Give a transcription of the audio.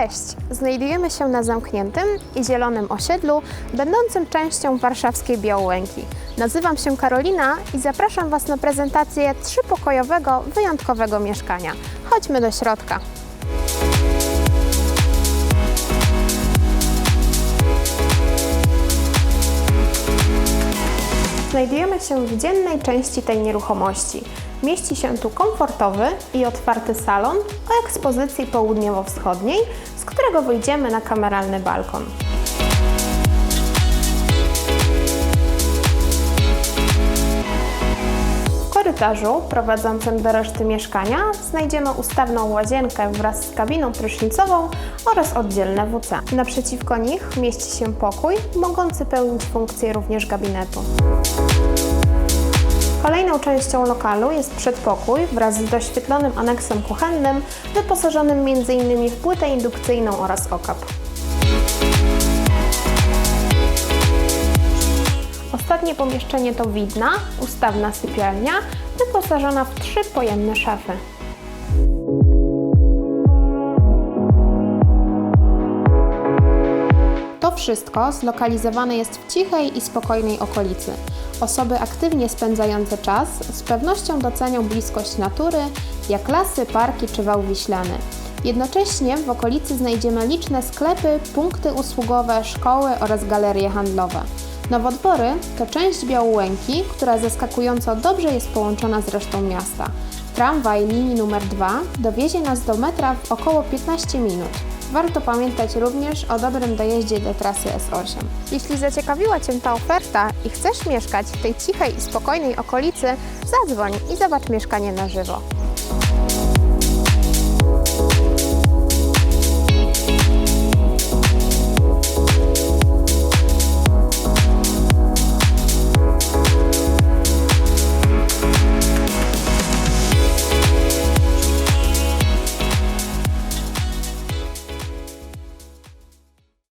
Cześć! Znajdujemy się na zamkniętym i zielonym osiedlu, będącym częścią warszawskiej Białołęki. Nazywam się Karolina i zapraszam Was na prezentację trzypokojowego, wyjątkowego mieszkania. Chodźmy do środka. Znajdujemy się w dziennej części tej nieruchomości. Mieści się tu komfortowy i otwarty salon o ekspozycji południowo-wschodniej, z którego wyjdziemy na kameralny balkon. Korytarzu prowadzącym do reszty mieszkania znajdziemy ustawną łazienkę wraz z kabiną prysznicową oraz oddzielne WC. Naprzeciwko nich mieści się pokój, mogący pełnić funkcję również gabinetu. Kolejną częścią lokalu jest przedpokój wraz z doświetlonym aneksem kuchennym, wyposażonym m.in. w płytę indukcyjną oraz okap. Pomieszczenie to widna, ustawna sypialnia, wyposażona w trzy pojemne szafy. To wszystko zlokalizowane jest w cichej i spokojnej okolicy. Osoby aktywnie spędzające czas z pewnością docenią bliskość natury, jak lasy, parki czy wał wiślany. Jednocześnie w okolicy znajdziemy liczne sklepy, punkty usługowe, szkoły oraz galerie handlowe. Nowodwory to część Białołęki, która zaskakująco dobrze jest połączona z resztą miasta. Tramwaj linii numer 2 dowiezie nas do metra w około 15 minut. Warto pamiętać również o dobrym dojeździe do trasy S8. Jeśli zaciekawiła Cię ta oferta i chcesz mieszkać w tej cichej i spokojnej okolicy, zadzwoń i zobacz mieszkanie na żywo.